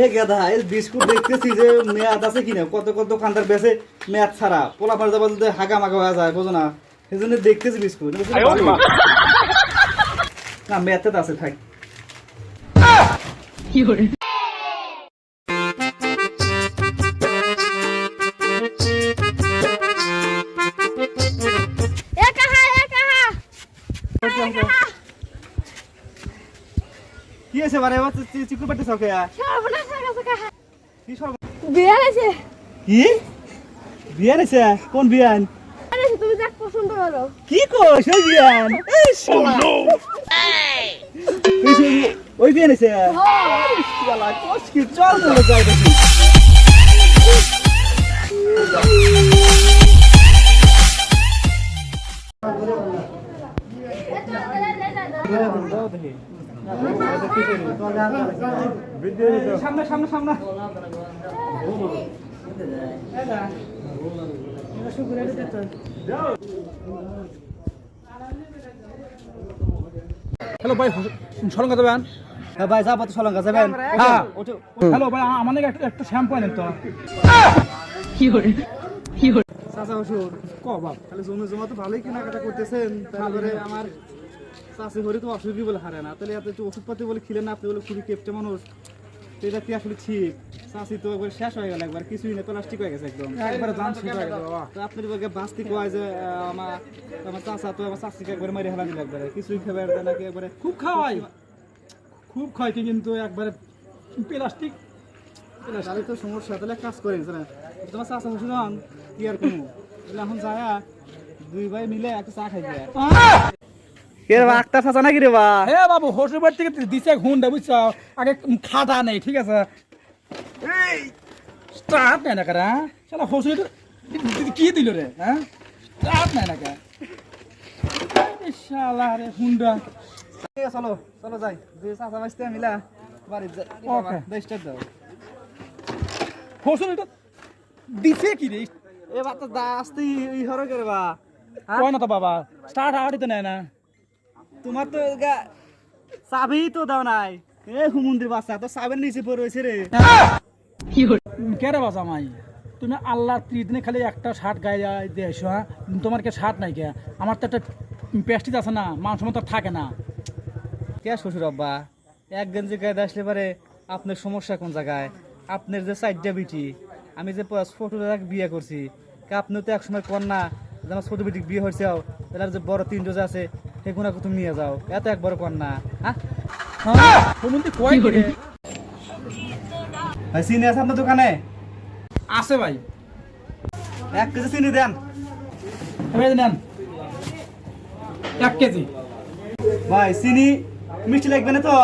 এ গেদা এই বিস্কুট দেখতেছি যে মেয়াদ আছে কিনা কত কত দোকানদার বেছে মেয়াদ ছাড়া। পোলা পাড়া যাবার যদি হাগা মাগা হয়ে যায় বোঝো না। সেই জন্য দেখতেছি বিস্কুট না মেয়াদটা আছে থাক। এ কি আছে বারে বাবা চিকু পাটে সকে সর্বনাশ হয়ে গেছে কাহা কি সব বিয়ে হয়েছে কি বিয়ান আছে কোন বিয়ান আরে তুমি যাক পছন্দ করো কি কইছ ওই বিয়ান এই শালা ওই বিয়ান আছে শালা কস কি চল চলে যাই দেখি সামনে সামনে সামনে হ্যালো ভাই সরঙ্গা দেবেন? হ্যাঁ ভাই যাব তো সলঙ্কা যাবেন। হ্যাঁ হ্যালো ভাই আমার নাকি একটু একটু শ্যাম্পু আনেন তো। চাচা বসুন ক বাপ? তাহলে জমি জমা তো ভালোই কেনাকাটা করতেছেন। তারপরে আমার চাষি হরে তো অসুখী বলে হারে না। তাহলে এত ওষুধপাতি বলে খিলেন না আপনি বলে খুবই কেপটে মানুষ। তো এটা কি আসলে ঠিক? চাষি তো একবার শেষ হয়ে গেল একবার কিছুই না প্লাস্টিক হয়ে গেছে একদম। একবারে জান শেষ হয়ে তো আপনার বলকে বাস্তি কয় যে আমার আমার চাষা তো আমার চাষিকে একবার মারি হেলা দিল একবারে। কিছুই খাবে আর নাকি একবারে খুব খাওয়াই। খুব কি কিন্তু একবারে প্লাস্টিক। তাহলে তো সমস্যা তাহলে কাজ করেন তোমার চাষা বসে যান কি আর কোনো এখন যায় দুই ভাই মিলে একটা চা খাই যায় কে রে আক্তার চাচা নাকি রে বা? হে বাবু হোটেল বাড়ি থেকে দিছে হুন্ডা বুঝছ? আগে খাটা নেই ঠিক আছে? এই স্টার্ট নেই না কারা শালা হোসুল কি দিল রে হ্যাঁ? স্টার্ট নেই না কা শালা রে হুন্ডা। চলো চলো যাই। দুই চাচা বাঁচতে মিলা বাড়ি যাই। দাও। হোসুল দিছে কি রে? এবার তো দা আসতে ই হরে করে বা? কয় না তো বাবা? স্টার্ট আউটই তো নেয় না। তোমার তো চাবি তো দাও নাই। এ হুমুন্দির বাচ্চা তো চাবের নিচে পড়ে রয়েছে রে। কেরে বাজা মাই তুমি আল্লাহর দিনে খালি একটা শার্ট গায়ে দিয়ে এসো হ্যাঁ? তোমার কে শার্ট নাই কে? আমার তো একটা পেস্টিজ আছে না মাংস মতো থাকে না। কে শ্বশুর আব্বা? এক গেঞ্জি গায়ে আসলে পারে আপনার সমস্যা কোন জায়গায়? আপনার যে চারটা বিটি আমি যে ছোট বিয়ে করছি কা আপনি তো একসময় কন্যা যে আমার ছোট বিটি বিয়ে হয়েছে তাহলে যে বড় তিনটো আছে সেগুলো তুমি নিয়ে যাও। এত একবার কর না হ্যাঁ কয় করে? ভাই চিনি আছে আপনার দোকানে? আছে ভাই। এক কেজি চিনি দেন। নেন। এক কেজি। ভাই চিনি মিষ্টি লাগবে না তো?